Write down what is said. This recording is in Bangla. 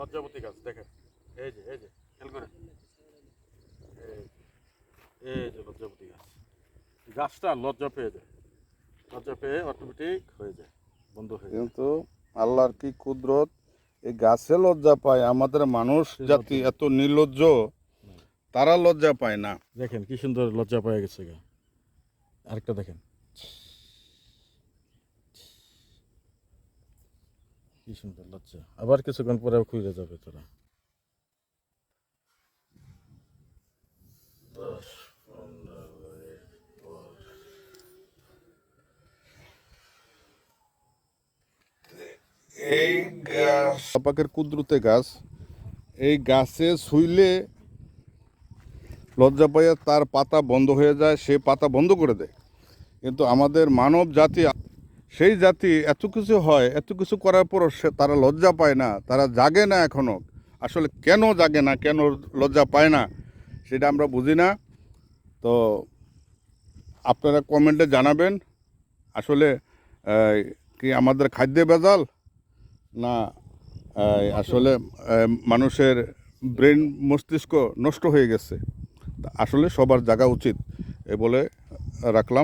লজ্জাপতি গাছ দেখেন। এই যে এই যে খেয়াল করেন। এই- যে লজ্জাপতি গাছ। গাছটা লজ্জা পেয়ে যায়। লজ্জা পেয়ে অটোমেটিক হয়ে যায় বন্ধ হয়ে কিন্তু আল্লাহর কি কুদরত? এই গাছে লজ্জা পায় আমাদের মানুষ জাতি এত নির্লজ্জ তারা লজ্জা পায় না। দেখেন কি সুন্দর লজ্জা পেয়ে গেছে গা। আরেকটা দেখেন। কি সুন্দর লজ্জা আবার কিছুক্ষণ পরে খুলে যাবে তোরা। এই গাছ কুদরতে গাছ, এই গাছে শুইলে লজ্জা পাইয়া তার পাতা বন্ধ হয়ে যায়, সে পাতা বন্ধ করে দেয়। কিন্তু আমাদের মানব জাতি সেই জাতি এত কিছু হয়, এত কিছু করার পরও সে তারা লজ্জা পায় না, তারা জাগে না এখনও আসলে কেন জাগে না, কেন লজ্জা পায় না, সেটা আমরা বুঝি না। তো আপনারা কমেন্টে জানাবেন, আসলে কি আমাদের খাদ্যে ভেজাল? না আসলে মানুষের ব্রেন মস্তিষ্ক নষ্ট হয়ে গেছে। আসলে সবার জাগা উচিত, এ বলে রাখলাম।